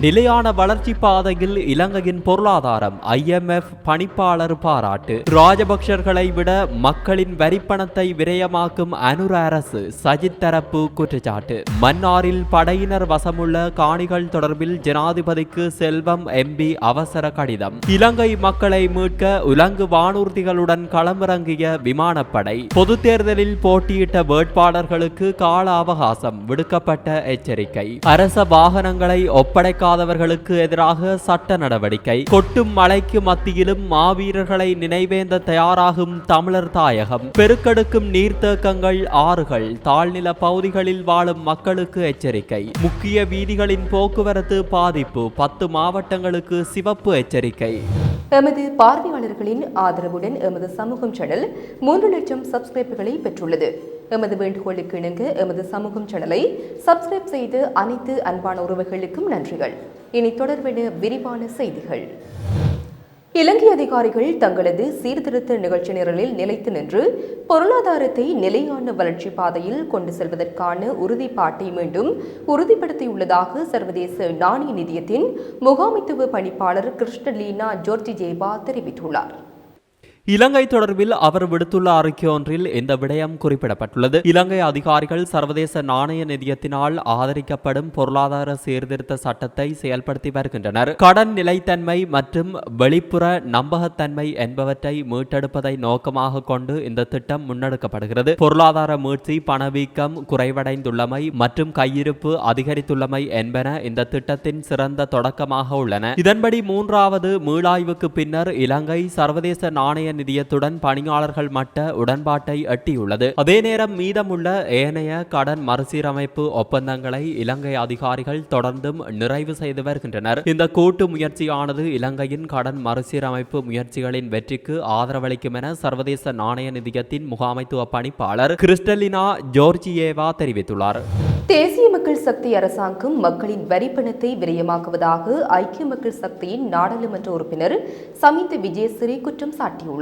நிலையான வளர்ச்சி பாதையில் இலங்கையின் பொருளாதாரம் ஐஎம்எஃப் பணிப்பாளர் பாராட்டு. ராஜபக்சர்களை விட மக்களின் வரிப்பணத்தை விரயமாக்கும் அனுர அரசு சஜித் தரப்பு குற்றச்சாட்டு. மன்னாரில் படையினர் வசமுள்ள காணிகள் தொடர்பில் ஜனாதிபதிக்கு செல்வம் எம்பி அவசர கடிதம். இலங்கை மக்களை மீட்க உலங்கு வானூர்திகளுடன் களமிறங்கிய விமானப்படை. பொது தேர்தலில் போட்டியிட்ட வேட்பாளர்களுக்கு கால அவகாசம் விடுக்கப்பட்ட எச்சரிக்கை. அரச வாகனங்களை ஒப்படை ஒப்படைக்காதவர்களுக்கு எதிராக சட்ட நடவடிக்கை. கொட்டும் மழைக்கு மத்தியிலும் மாவீரர்களை நினைவேந்த தயாராகும் தமிழர் தாயகம். பெருக்கெடுக்கும் நீர்த்தேக்கங்கள் ஆறுகள். தாழ்நில பகுதிகளில் வாழும் மக்களுக்கு எச்சரிக்கை. முக்கிய வீதிகளின் போக்குவரத்து பாதிப்பு. பத்து மாவட்டங்களுக்கு சிவப்பு எச்சரிக்கை. எமது பார்வையாளர்களின் ஆதரவுடன் எமது சமூகம் சேனல் மூன்று லட்சம் சப்ஸ்கிரைப்புகளை பெற்றுள்ளது. எமது வேண்டுகோளுக்கு இணங்க எமது சமூகம் சேனலை சப்ஸ்கிரைப் செய்து அனைத்து அன்பான உறவுகளுக்கும் நன்றிகள். இனி தொடர்பென விரிவான செய்திகள். இலங்கை அதிகாரிகள் தங்களது சீர்திருத்த நிகழ்ச்சி நிரலில் நிலைத்து நின்று பொருளாதாரத்தை நிலையான வளர்ச்சி பாதையில் கொண்டு செல்வதற்கான உறுதிப்பாட்டை மீண்டும் உறுதிப்படுத்தியுள்ளதாக சர்வதேச நாணய நிதியத்தின் முகாமைத்துவ பணிப்பாளர் கிருஷ்ணலீனா ஜோர்ஜி ஜேபா தெரிவித்துள்ளார். இலங்கை தொடர்பில் அவர் விடுத்துள்ள அறிக்கை ஒன்றில் இந்த விடயம் குறிப்பிடப்பட்டுள்ளது. இலங்கை அதிகாரிகள் சர்வதேச நாணய நிதியத்தினால் ஆதரிக்கப்படும் பொருளாதார சீர்திருத்த சட்டத்தை செயல்படுத்தி வருகின்றனர். கடன் நிலைத்தன்மை மற்றும் வெளிப்புற நம்பகத்தன்மை என்பவற்றை மீட்டெடுப்பதை நோக்கமாக கொண்டு இந்த திட்டம் முன்னெடுக்கப்படுகிறது. பொருளாதார மீட்சி பணவீக்கம் குறைவடைந்துள்ளமை மற்றும் கையிருப்பு அதிகரித்துள்ளமை என்பன இந்த திட்டத்தின் சிறந்த தொடக்கமாக உள்ளன. இதன்படி மூன்றாவது மீளாய்வுக்கு பின்னர் இலங்கை சர்வதேச நாணய நிதியத்துடன் பணியாளர்கள் மட்ட உடன்பாட்டை எட்டியுள்ளது. அதே நேரம் மீதமுள்ள ஏனைய கடன் மறுசீரமைப்பு ஒப்பந்தங்களை இலங்கை அதிகாரிகள் தொடர்ந்தும் நிறைவு செய்து வருகின்றனர். இந்த கூட்டு முயற்சியானது இலங்கையின் கடன் மறுசீரமைப்பு முயற்சிகளின் வெற்றிக்கு ஆதரவளிக்கும் என சர்வதேச நாணய நிதியத்தின் முகாமைத்துவ பணிப்பாளர் கிறிஸ்டலினா ஜோர்ஜியேவா தெரிவித்துள்ளார். தேசிய மக்கள் சக்தி அரசாங்கம் மக்களின் வரிப்பணத்தை விரயமாக்குவதாக ஐக்கிய மக்கள் சக்தியின் நாடாளுமன்ற உறுப்பினர் சமித்த விஜயசிறி குற்றம் சாட்டியுள்ளார்.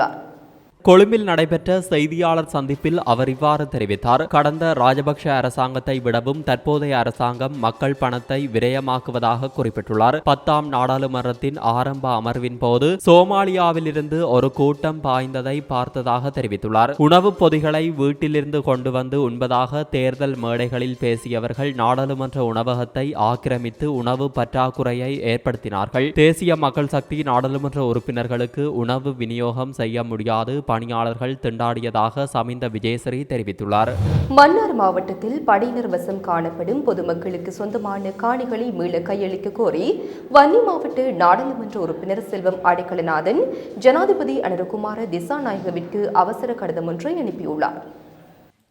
கொழும்பில் நடைபெற்ற செய்தியாளர் சந்திப்பில் அவர் இவ்வாறு தெரிவித்தார். கடந்த ராஜபக்ஷ அரசாங்கத்தை விடவும் தற்போதைய அரசாங்கம் மக்கள் பணத்தை விரயமாக்குவதாக குறிப்பிட்டுள்ளார். பத்தாம் நாடாளுமன்றத்தின் ஆரம்ப அமர்வின் போது சோமாலியாவிலிருந்து ஒரு கூட்டம் பாய்ந்ததை பார்த்ததாக தெரிவித்துள்ளார். உணவுப் பொதிகளை வீட்டிலிருந்து கொண்டு வந்து உண்பதாக தேர்தல் மேடைகளில் பேசியவர்கள் நாடாளுமன்ற உணவகத்தை ஆக்கிரமித்து உணவு பற்றாக்குறையை ஏற்படுத்தினார்கள். தேசிய மக்கள் சக்தி நாடாளுமன்ற உறுப்பினர்களுக்கு உணவு விநியோகம் செய்ய முடியாது. பணியாளர்கள் திண்டாடியதாக சமிந்த விஜயஸ்ரீ தெரிவித்துள்ளார். மன்னார் மாவட்டத்தில் படையினர் வசம் காணப்படும் பொதுமக்களுக்கு சொந்தமான காணிகளை மீள கையளிக்க கோரி வன்னி மாவட்ட நாடாளுமன்ற உறுப்பினர் செல்வம் அடைக்கலநாதன் ஜனாதிபதி அனுரகுமார திசாநாயகவிற்கு அவசர கடிதம் ஒன்றை அனுப்பியுள்ளார்.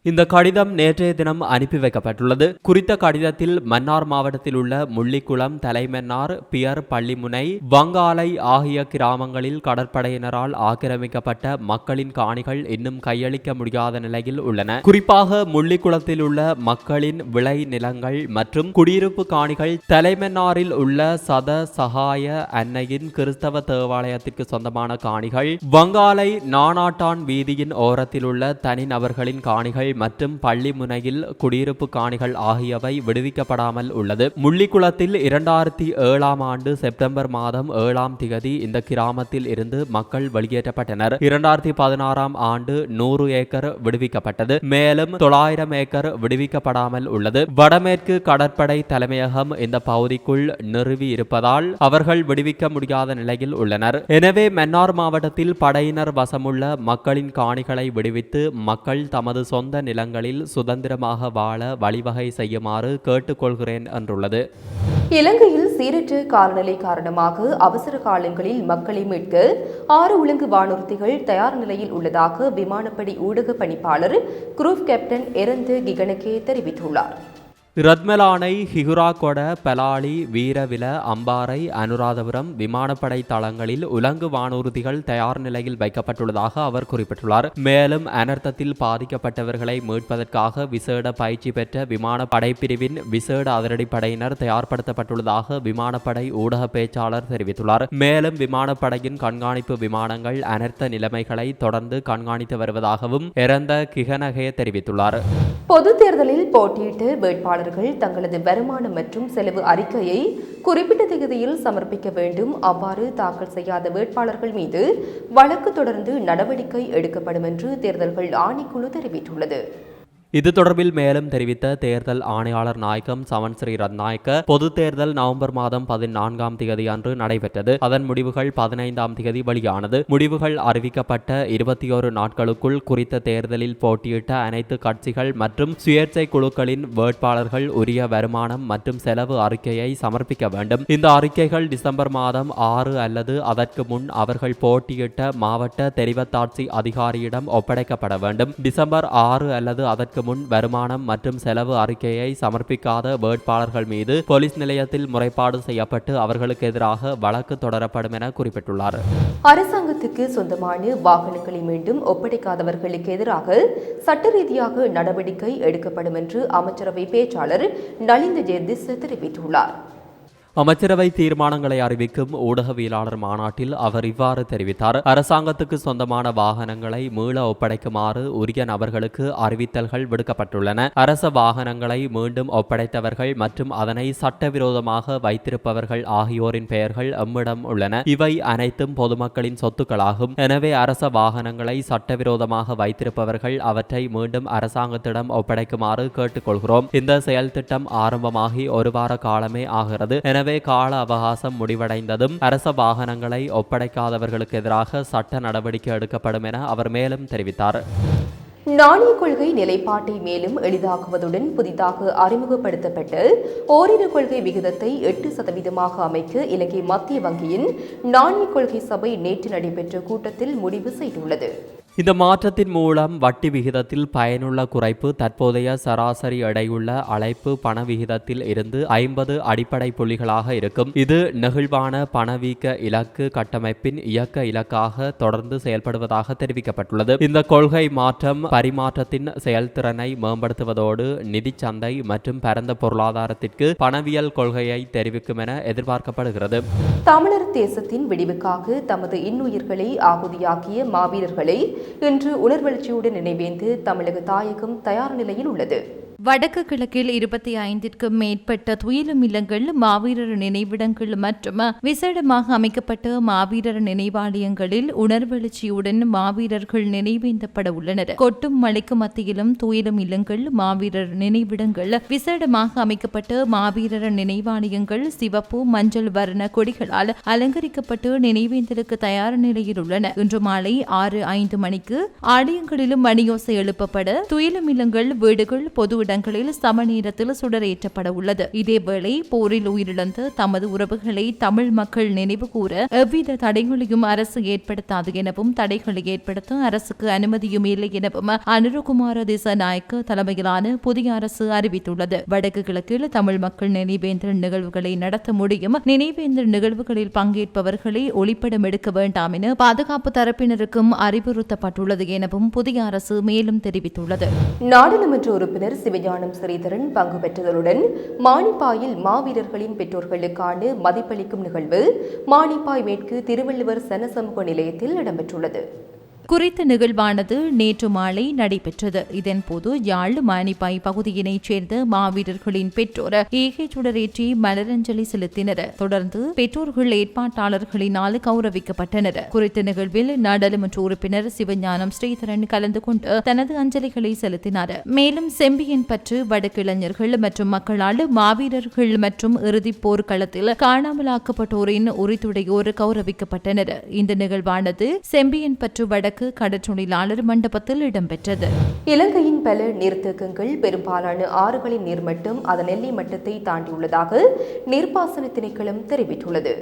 இந்த கடிதம் நேற்றைய தினம் அனுப்பி வைக்கப்பட்டுள்ளது. குறித்த கடிதத்தில் மன்னார் மாவட்டத்தில் உள்ள முள்ளிக்குளம் தலைமன்னார் பியர் பள்ளிமுனை வங்காலை ஆகிய கிராமங்களில் கடற்படையினரால் ஆக்கிரமிக்கப்பட்ட மக்களின் காணிகள் இன்னும் கையளிக்க முடியாத நிலையில் உள்ளன. குறிப்பாக முள்ளிக்குளத்தில் உள்ள மக்களின் விளை நிலங்கள் மற்றும் குடியிருப்பு காணிகள் தலைமன்னாரில் உள்ள சத சகாய அன்னையின் கிறிஸ்தவ தேவாலயத்திற்கு சொந்தமான காணிகள் வங்காலை நானாட்டான் வீதியின் ஓரத்தில் உள்ள தனிநபர்களின் காணிகள் மற்றும் பள்ளி முனையில் குடியிருப்பு காணிகள் ஆகியவை விடுவிக்கப்படாமல் உள்ளது. முள்ளிக்குளத்தில் இரண்டாயிரத்தி ஏழாம் ஆண்டு செப்டம்பர் மாதம் ஏழாம் திகதி இந்த கிராமத்தில் இருந்து மக்கள் வெளியேற்றப்பட்டனர். இரண்டாயிரத்தி பதினாறாம் ஆண்டு நூறு ஏக்கர் விடுவிக்கப்பட்டது. மேலும் தொள்ளாயிரம் ஏக்கர் விடுவிக்கப்படாமல் உள்ளது. வடமேற்கு கடற்படை தலைமையகம் இந்த பகுதிக்குள் நிறுவி இருப்பதால் அவர்கள் விடுவிக்க முடியாத நிலையில் உள்ளனர். எனவே மன்னார் மாவட்டத்தில் படையினர் வசமுள்ள மக்களின் காணிகளை விடுவித்து மக்கள் தமது சொந்த நிலங்களில் சுதந்திரமாக வாழ வழிவகை செய்யுமாறு கேட்டுக்கொள்கிறேன் என்றுள்ளது. இலங்கையில் சீரற்ற காலநிலை காரணமாக அவசர காலங்களில் மக்களை மீட்க ஆறு உலங்கு வானூர்த்திகள் தயார் நிலையில் உள்ளதாக விமானப்படை ஊடக பணிப்பாளர் குரூப் கேப்டன் எரந்து கிகனகே தெரிவித்துள்ளார். ரத்மலானை ஹிகுராகொட பலாலி வீரவில அம்பாறை அனுராதபுரம் விமானப்படை தளங்களில் உலங்கு வானூர்திகள் தயார் நிலையில் வைக்கப்பட்டுள்ளதாக அவர் குறிப்பிட்டுள்ளார். மேலும் அனர்த்தத்தில் பாதிக்கப்பட்டவர்களை மீட்பதற்காக விசேட பயிற்சி பெற்ற விமான படைப்பிரிவின் விசேட அதிரடிப்படையினர் தயார்படுத்தப்பட்டுள்ளதாக விமானப்படை ஊடக பேச்சாளர் தெரிவித்துள்ளார். மேலும் விமானப்படையின் கண்காணிப்பு விமானங்கள் அனர்த்த நிலைமைகளை தொடர்ந்து கண்காணித்து வருவதாகவும் இறந்த கிகனகே தெரிவித்துள்ளார். பொது தேர்தலில் போட்டியிட்டு அவர்கள் தங்களது வருமானம் மற்றும் செலவு அறிக்கையை குறிப்பிட்ட தேதியில் சமர்ப்பிக்க வேண்டும். அவ்வாறு தாக்கல் செய்யாத வேட்பாளர்கள் மீது வழக்கு தொடர்ந்து நடவடிக்கை எடுக்கப்படும் என்று தேர்தல்கள் ஆணைக்குழு தெரிவித்துள்ளது. இது தொடர்பில் மேலும் தெரிவித்த தேர்தல் ஆணையாளர் நாயகம் சவன் ஸ்ரீ ரத்நாயக்க பொது தேர்தல் நவம்பர் மாதம் பதினான்காம் தேதி அன்று நடைபெற்றது. அதன் முடிவுகள் பதினைந்தாம் தேதி வெளியானது. முடிவுகள் அறிவிக்கப்பட்ட இருபத்தி ஓரு நாட்களுக்குள் குறித்த தேர்தலில் போட்டியிட்ட அனைத்து கட்சிகள் மற்றும் சுயேட்சை குழுக்களின் வேட்பாளர்கள் உரிய வருமானம் மற்றும் செலவு அறிக்கையை சமர்ப்பிக்க வேண்டும். இந்த அறிக்கைகள் டிசம்பர் மாதம் ஆறு அல்லது அதற்கு முன் அவர்கள் போட்டியிட்ட மாவட்ட தெரிவத்தாட்சி அதிகாரியிடம் ஒப்படைக்கப்பட வேண்டும். டிசம்பர் ஆறு அல்லது அதற்கு முன் வருமானம் மற்றும் செலவு அறிக்கையை சமர்ப்பிக்காத வேட்பாளர்கள் மீது போலீஸ் நிலையத்தில் முறைப்பாடு செய்யப்பட்டு அவர்களுக்கு எதிராக வழக்கு தொடரப்படும் என குறிப்பிட்டுள்ளார். அரசாங்கத்துக்கு சொந்தமான வாகனங்களை மீண்டும் ஒப்படைக்காதவர்களுக்கு எதிராக சட்ட ரீதியாக நடவடிக்கை எடுக்கப்படும் என்று அமைச்சரவை பேச்சாளர் நலிந்த ஜெயதிஸ் தெரிவித்துள்ளார். அமைச்சரவை தீர்மானங்களை அறிவிக்கும் ஊடகவியலாளர் மாநாட்டில் அவர் இவ்வாறு தெரிவித்தார். அரசாங்கத்துக்கு சொந்தமான வாகனங்களை மீள ஒப்படைக்குமாறு உரிய நபர்களுக்கு அறிவித்தல்கள் விடுக்கப்பட்டுள்ளன. அரச வாகனங்களை மீண்டும் ஒப்படைத்தவர்கள் மற்றும் அதனை சட்டவிரோதமாக வைத்திருப்பவர்கள் ஆகியோரின் பெயர்கள் எம்மிடம் உள்ளன. இவை அனைத்தும் பொதுமக்களின் சொத்துக்களாகும். எனவே அரச வாகனங்களை சட்டவிரோதமாக வைத்திருப்பவர்கள் அவற்றை மீண்டும் அரசாங்கத்திடம் ஒப்படைக்குமாறு கேட்டுக்கொள்கிறோம். இந்த செயல் திட்டம் ஆரம்பமாகி ஒரு வார காலமே ஆகிறது. எனவே கால அவகாசம் முடிவடைந்ததும் அரச வாகனங்களை ஒப்படைக்காதவர்களுக்கு எதிராக சட்ட நடவடிக்கை எடுக்கப்படும் என அவர் மேலும் தெரிவித்தார். நாணய கொள்கை நிலைப்பாட்டை மேலும் எளிதாக்குவதுடன் புதிதாக அறிமுகப்படுத்தப்பட்டு ஓரிரு கொள்கை விகிதத்தை எட்டு சதவீதமாக அமைக்க இலங்கை மத்திய வங்கியின் நாணய கொள்கை சபை நேற்று நடைபெற்ற கூட்டத்தில் முடிவு செய்துள்ளது. இந்த மாற்றத்தின் மூலம் வட்டி விகிதத்தில் பயனுள்ள குறைப்பு தற்போதைய சராசரி எடையுள்ள அழைப்பு பண விகிதத்தில் இருந்து ஐம்பது அடிப்படை புள்ளிகளாக இருக்கும். இது நெகிழ்வான பணவீக்க இலக்கு கட்டமைப்பின் இயக்க இலக்காக தொடர்ந்து செயல்படுவதாக தெரிவிக்கப்பட்டுள்ளது. இந்த கொள்கை மாற்றம் பரிமாற்றத்தின் செயல்திறனை மேம்படுத்துவதோடு நிதி சந்தை மற்றும் பரந்த பொருளாதாரத்திற்கு பணவியல் கொள்கையை தெரிவிக்கும் என எதிர்பார்க்கப்படுகிறது. தமிழர் தேசத்தின் விடிவுக்காக தமது இன்னுயிர்களை ஆகுதியாக்கிய மாவீரர்களை இன்று உணர்வெழுச்சியுடன் நினைவேந்து தமிழக தாயகம் தயார் நிலையில் உள்ளது. வடக்கு கிழக்கில் இருபத்தி ஐந்திற்கும் மேற்பட்ட துயிலும் இல்லங்கள் மாவீரர் நினைவிடங்கள் மற்றும் விசேடமாக அமைக்கப்பட்ட மாவீரர் நினைவாலயங்களில் உணர்வெழுச்சியுடன் மாவீரர்கள் நினைவேந்தப்பட உள்ளனர். கொட்டும் மழைக்கு மத்தியிலும் துயிலும் இல்லங்கள் மாவீரர் நினைவிடங்கள் விசேடமாக அமைக்கப்பட்ட மாவீரர் நினைவாலயங்கள் சிவப்பு மஞ்சள் வர்ண கொடிகளால் அலங்கரிக்கப்பட்டு நினைவேந்தலுக்கு தயார் நிலையில் உள்ளன. இன்று மாலை ஆறு ஐந்து மணிக்கு ஆலயங்களிலும் மணியோசை எழுப்பப்பட துயிலும் இல்லங்கள் வீடுகள் பொது இடங்களில் சம நேரத்தில் சுடரேற்றப்பட உள்ளது. இதேவேளை போரில் உயிரிழந்த தமது உறவுகளை தமிழ் மக்கள் நினைவு கூற எவ்வித தடைகளையும் அரசு ஏற்படுத்தாது எனவும் தடைகளை ஏற்படுத்த அரசுக்கு அனுமதியும் இல்லை எனவும் அனுருகுமார திசநாயக்க தலைமையிலான புதிய அரசு அறிவித்துள்ளது. வடக்கு கிழக்கில் தமிழ் மக்கள் நினைவேந்தல் நிகழ்வுகளை நடத்த முடியும். நினைவேந்தல் நிகழ்வுகளில் பங்கேற்பவர்களை ஒளிப்படம் எடுக்க வேண்டாம் என பாதுகாப்பு தரப்பினருக்கும் அறிவுறுத்தப்பட்டுள்ளது எனவும் புதிய அரசு மேலும் தெரிவித்துள்ளது. நாடாளுமன்ற உறுப்பினர் சிவ சிவஞானம் ஸ்ரீதரன் பங்கு பெற்றதுடன் மானிப்பாயில் மாவீரர்களின் பெற்றோர்களுக்கான மதிப்பளிக்கும் நிகழ்வு மானிப்பாய் மேற்கு திருவள்ளுவர் சனசமூக நிலையத்தில் இடம்பெற்றுள்ளது. குறித்த நிகழ்வானது நேற்று மாலை நடைபெற்றது. இதன்போது யாழ் மானிப்பாய் பகுதியினைச் சேர்ந்த மாவீரர்களின் பெற்றோர் ஏகை சுடரேற்றி மலரஞ்சலி செலுத்தினர். தொடர்ந்து பெற்றோர்கள் ஏற்பாட்டாளர்களினால் கௌரவிக்கப்பட்டனர். குறித்த நிகழ்வில் நாடாளுமன்ற உறுப்பினர் சிவஞானம் ஸ்ரீதரன் கலந்து கொண்டு தனது அஞ்சலிகளை செலுத்தினார். மேலும் செம்பியன் பற்று வடக்கிளைஞர்கள் மற்றும் மக்களால் மாவீரர்கள் மற்றும் இறுதிப் போர்க்களத்தில் காணாமலாக்கப்பட்டோரின் உரித்துடையோர் கௌரவிக்கப்பட்டனர். இந்த நிகழ்வானது செம்பியன் பற்று வடக்கு கடற்றொழிலாளர் மண்டபத்தில் இடம்பெற்றது. இலங்கையின் பல நீர்த்தேக்கங்கள் பெரும்பாலான ஆறுகளின் நீர்மட்டம் அதன் எல்லை மட்டத்தை தாண்டியுள்ளதாக நீர்ப்பாசன திணைக்களம் தெரிவித்துள்ளது.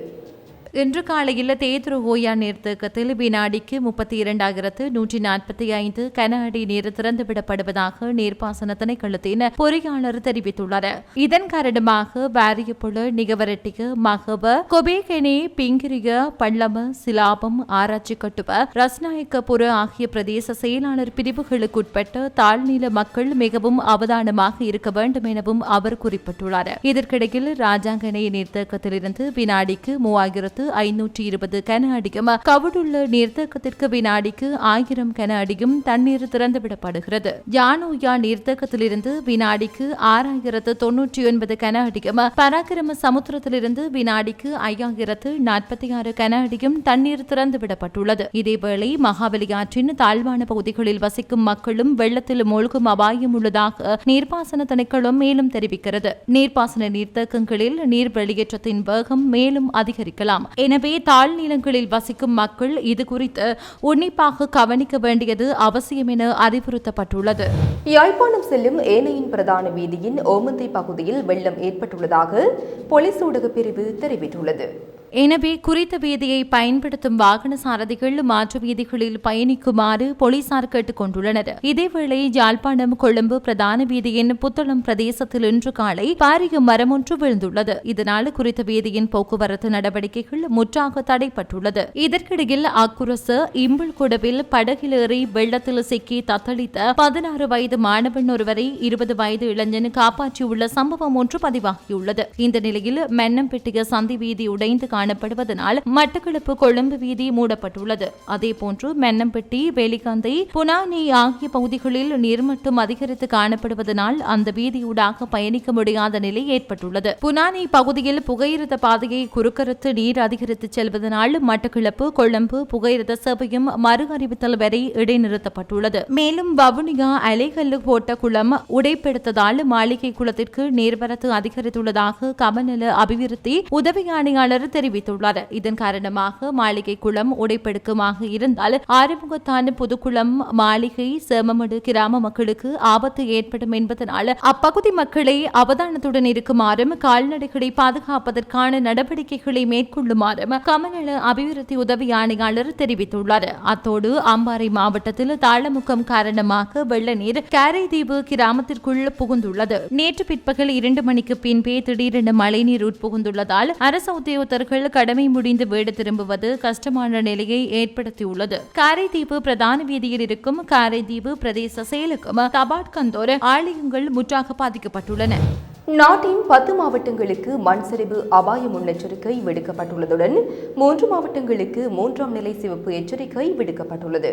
இன்று காலையில் தேதுரு ஓயா நீர்த்தேக்கத்தில் வினாடிக்கு முப்பத்தி இரண்டாயிரத்து நூற்றி நாற்பத்தி ஐந்து கன அடி நீர் திறந்துவிடப்படுவதாக நீர்ப்பாசன திணைக்களத்தின் பொறியாளர் தெரிவித்துள்ளார் இதன் காரணமாக வாரியப்புல நிகவரட்டிக்கு மகவ கொபேகெனி பிங்கிரிய பள்ளம சிலாபம் ஆராய்ச்சி கட்டுவ ரஸ்நாயக்கபுர ஆகிய பிரதேச செயலாளர் பிரிவுகளுக்குட்பட்ட தாழ்நில மக்கள் மிகவும் அவதானமாக இருக்க வேண்டும் எனவும் அவர் குறிப்பிட்டுள்ளார். இதற்கிடையில் ராஜாங்கனை நீர்த்தேக்கத்திலிருந்து வினாடிக்கு மூவாயிரத்து ஐநூற்றி இருபது கன அடியும் கவிடுள்ள நீர்த்தேக்கத்திற்கு வினாடிக்கு ஆயிரம் கன அடியும் தண்ணீர் திறந்துவிடப்படுகிறது. யானோயா நீர்த்தேக்கத்திலிருந்து வினாடிக்கு ஆறாயிரத்து தொன்னூற்றி ஒன்பது கன அடியும் பராக்கிரம சமுத்திரத்திலிருந்து வினாடிக்கு ஐயாயிரத்து நாற்பத்தி ஆறு கன அடியும் தண்ணீர் திறந்துவிடப்பட்டுள்ளது. இதேவேளை மகாபலி ஆற்றின் தாழ்வான பகுதிகளில் வசிக்கும் மக்களும் வெள்ளத்தில் மூழ்கும் அபாயம் உள்ளதாக நீர்ப்பாசன திணைக்களம் மேலும் தெரிவிக்கிறது. நீர்ப்பாசன நீர்த்தேக்கங்களில் நீர் வெளியேற்றத்தின் வேகம் மேலும் அதிகரிக்கலாம். எனவே தாழ்நிலங்களில் வசிக்கும் மக்கள் இது குறித்து உன்னிப்பாக கவனிக்க வேண்டியது அவசியம் என அறிவுறுத்தப்பட்டுள்ளது. யாழ்ப்பாணம் செல்லும் ஏனையின் பிரதான வீதியின் ஓமந்தை பகுதியில் வெள்ளம் ஏற்பட்டுள்ளதாக போலீஸ் ஊடக பிரிவு தெரிவித்துள்ளது. எனவே குறித்த வீதியை பயன்படுத்தும் வாகன சாரதிகள் மாற்று வீதிகளில் பயணிக்குமாறு போலீசார் கேட்டுக் கொண்டுள்ளனர் இதேவேளை யாழ்ப்பாணம் கொழும்பு பிரதான வீதியின் புத்தளம் பிரதேசத்தில் இன்று காலை பாரிய மரம் ஒன்று விழுந்துள்ளது. இதனால் குறித்த வீதியின் போக்குவரத்து நடவடிக்கைகள் முற்றாக தடைப்பட்டுள்ளது இதற்கிடையில் அக்குரசு இம்பிள்குடவில் படகிலேறி வெள்ளத்தில் சிக்கி தத்தளித்த பதினாறு வயது மாணவன் ஒருவரை இருபது வயது இளைஞன் காப்பாற்றியுள்ள சம்பவம் ஒன்று பதிவாகியுள்ளது. இந்த நிலையில் மென்னம்பெட்டிய சந்தி வீதி உடைந்து காணப்படுவதனால் மட்டக்களப்பு கொழும்பு வீதி மூடப்பட்டுள்ளது. அதேபோன்று மென்னம்பட்டி வேலிகாந்தை புனானி ஆகிய பகுதிகளில் நீர்மட்டம் அதிகரித்து காணப்படுவதனால் அந்த வீதியூடாக பயணிக்க முடியாத நிலை ஏற்பட்டுள்ளது. புனானி பகுதியில் புகையிரத பாதையை குறுக்கறுத்து நீர் அதிகரித்து செல்வதனால் மட்டக்களப்பு கொழும்பு புகையிரத சேவையும் மறு அறிவித்தல் வரை இடைநிறுத்தப்பட்டுள்ளது. மேலும் வவுனியா அலைகல்லு போட்ட குளம் உடைப்பெடுத்ததால் மாளிகை குளத்திற்கு நீர்வரத்து அதிகரித்துள்ளதாக கமநல அபிவிருத்தி உதவி ஆணையாளர் தெரிவித்துள்ளார். இதன் காரணமாக மாளிகை குளம் உடைப்பெடுக்குமாக இருந்தால் ஆறுமுகத்தான புதுக்குளம் மாளிகை சேமமடு கிராம மக்களுக்கு ஆபத்து ஏற்படும் என்பதனால் அப்பகுதி மக்களை அவதானத்துடன் இருக்குமாறும் கால்நடைகளை பாதுகாப்பதற்கான நடவடிக்கைகளை மேற்கொள்ளுமாறும் கமநல அபிவிருத்தி உதவி ஆணையாளர் தெரிவித்துள்ளார். அத்தோடு அம்பாறை மாவட்டத்தில் தாளமுக்கம் காரணமாக வெள்ள நீர் கிராமத்திற்குள் புகுந்துள்ளது. நேற்று பிற்பகல் இரண்டு மணிக்கு பின்பே திடீரென மழைநீர் உட்புகுந்துள்ளதால் அரசு உத்தியோகத்தர்கள் கடமை முடிந்து வீடு திரும்புவது கஷ்டமான நிலையை ஏற்படுத்தியுள்ளது. காரைதீவு பிரதான வீதியில் இருக்கும் காரைதீவு பிரதேச செயலுக்கும் தபாட்கந்தோர் ஆலயங்கள் முற்றாக பாதிக்கப்பட்டுள்ளன. நாட்டின் பத்து மாவட்டங்களுக்கு மண் சரிவு அபாய முன்னெச்சரிக்கை விடுக்கப்பட்டுள்ளதுடன் மூன்று மாவட்டங்களுக்கு மூன்றாம் நிலை சிவப்பு எச்சரிக்கை விடுக்கப்பட்டுள்ளது.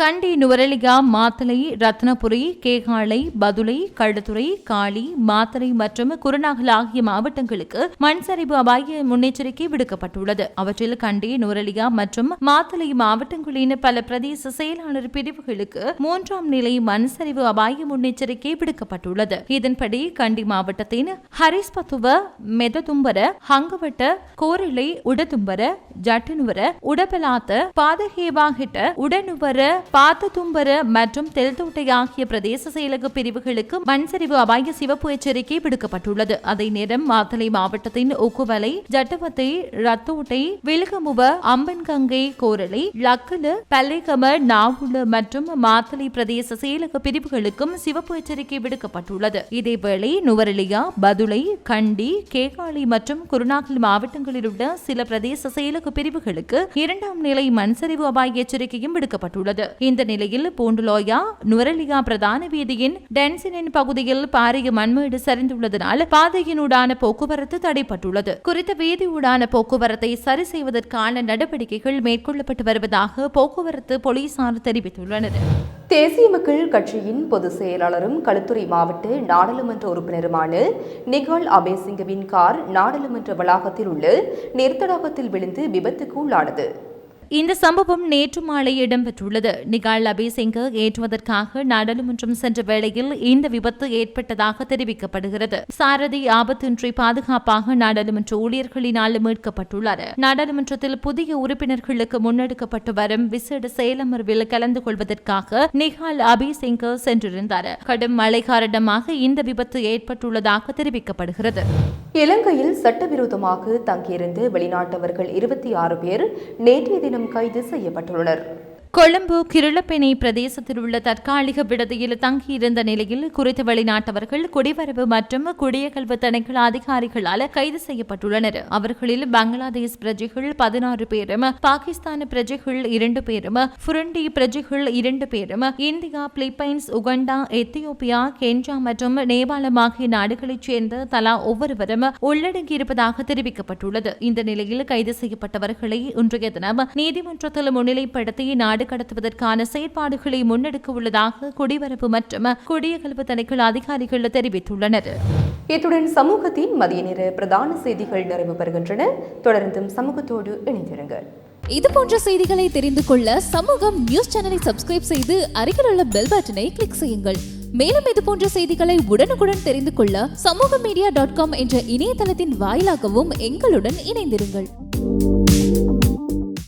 கண்டி நுவரெலியா மாத்தலை ரத்னபுரி கேகாலை பதுளை கழுத்துறை காளி மாத்தரை மற்றும் குருநாகல் ஆகிய மாவட்டங்களுக்கு மண் சரிவு அபாய முன்னெச்சரிக்கை விடுக்கப்பட்டுள்ளது. அவற்றில் கண்டி நுவரெலியா மற்றும் மாத்தலை மாவட்டங்களின் பல பிரதேச செயலாளர் பிரிவுகளுக்கு மூன்றாம் நிலை மண் சரிவு அபாய முன்னெச்சரிக்கை விடுக்கப்பட்டுள்ளது. இதன்படி கண்டி மாவட்டத்தின் ஹரிஸ்பத்துவ மெததும்பர ஹங்கவட்ட கோரிலை உடதும்பர ஜட்டனுவர உடபலாத்த பாதகேவாகிட்ட உடனுவர பாத்ததும்பர மற்றும் தெல்தோட்டை ஆகிய பிரதேச செயலக பிரிவுகளுக்கு மண்சரிவு அபாய சிவப்பு எச்சரிக்கை விடுக்கப்பட்டுள்ளது. அதே நேரம் மாத்தளை மாவட்டத்தின் உக்குவலை ஜட்டவத்தை ரத்தோட்டை விழுகமுவ அம்பன்கங்கை கோரலை லக்கல பல்லைகம நாவுல மற்றும் மாத்தளை பிரதேச செயலக பிரிவுகளுக்கும் சிவப்பு எச்சரிக்கை விடுக்கப்பட்டுள்ளது. இதேவேளை நுவரெலியா பதுளை கண்டி கேகாளி மற்றும் குருநாகல் மாவட்டங்களில் உள்ள சில பிரதேச செயலக பிரிவுகளுக்கு இரண்டாம் நிலை மண்சரிவு அபாய எச்சரிக்கையும் விடுக்கப்பட்டுள்ளது. இந்த நிலையில் பூண்டுலோயா நுவரெலியா பிரதான வீதியின் டென்சினின் பகுதியில் பாரிய மண்மேடு சரிந்துள்ளதனால் பாதையினூடான போக்குவரத்து தடைப்பட்டுள்ளது. குறித்த வீதியூடான போக்குவரத்தை சரி செய்வதற்கான நடவடிக்கைகள் மேற்கொள்ளப்பட்டு வருவதாக போக்குவரத்து போலீசார் தெரிவித்துள்ளனர். தேசிய மக்கள் கட்சியின் பொதுச் செயலாளரும் களுத்துறை மாவட்ட நாடாளுமன்ற உறுப்பினருமான நிகால் அபேசிங்கவின் கார் நாடாளுமன்ற வளாகத்தில் உள்ள நீர்த்தடாகத்தில் விழுந்து விபத்துக்கு உள்ளானது இந்த சம்பவம் நேற்று மாலை இடம்பெற்றுள்ளது. நிகால் அபிசிங்க ஏற்றுவதற்காக நாடாளுமன்றம் சென்ற வேளையில் இந்த விபத்து ஏற்பட்டதாக தெரிவிக்கப்படுகிறது. சாரதி ஆபத்தின்றி பாதுகாப்பாக நாடாளுமன்ற ஊழியர்களினால் மீட்கப்பட்டுள்ளார். நாடாளுமன்றத்தில் புதிய உறுப்பினர்களுக்கு முன்னெடுக்கப்பட்டு வரும் விசேட செயலமர்வில் கலந்து கொள்வதற்காக நிகால் அபிசிங்க சென்றிருந்தார். கடும் மழை காரணமாக இந்த விபத்து ஏற்பட்டுள்ளதாக தெரிவிக்கப்படுகிறது. இலங்கையில் சட்டவிரோதமாக தங்கியிருந்த வெளிநாட்டவர்கள் இருபத்தி ஆறு பேர் நேற்றைய தினம் கைது செய்யப்பட்டுள்ளனர். கொழும்பு கிருளப்பெனை பிரதேசத்தில் உள்ள தற்காலிக விடுதியில் தங்கியிருந்த நிலையில் குறித்த வெளிநாட்டவர்கள் குடிவரவு மற்றும் குடியகல்வு திணைக்கள அதிகாரிகளால் கைது செய்யப்பட்டுள்ளனர். அவர்களில் பங்களாதேஷ் பிரஜைகள் பதினாறு பேரும் பாகிஸ்தான் பிரஜைகள் இரண்டு பேரும் புருண்டி பிரஜைகள் இரண்டு பேரும் India Philippines Uganda Ethiopia Kenya மற்றும் நேபாளம் ஆகிய நாடுகளைச் சேர்ந்த தலா ஒவ்வொருவரும் உள்ளடங்கியிருப்பதாக தெரிவிக்கப்பட்டுள்ளது. இந்த நிலையில் கைது செய்யப்பட்டவர்களை இன்றைய தினம் நீதிமன்றத்தில் முன்னிலைப்படுத்தி நாடு கடத்துவதற்கான செயற்பாடுகளை முன்னெடுக்க உள்ளதாக குடிவரவு மற்றும் குடியகல்வு திணைக்கள அதிகாரிகள் தெரிவித்துள்ளனர். இத்துடன் சமூகத்தின் மதிய நேர பிரதான செய்திகள் நிறைவு பெறுகின்றன. தொடர்ந்தும் சமூகத்தோடு இணைந்திருங்கள். இது போன்ற செய்திகளை தெரிந்து கொள்ள சமூகம் நியூஸ் சேனலை சப்ஸ்கிரைப் செய்து அருகில் உள்ள பெல் பட்டனை கிளிக் செய்யுங்கள். மேலும் இது போன்ற செய்திகளை உடனுக்குடன் தெரிந்து கொள்ள சமூக மீடியா டாட் காம் என்ற இணையதளத்தின் வாயிலாகவும் எங்களுடன் இணைந்திருங்கள்.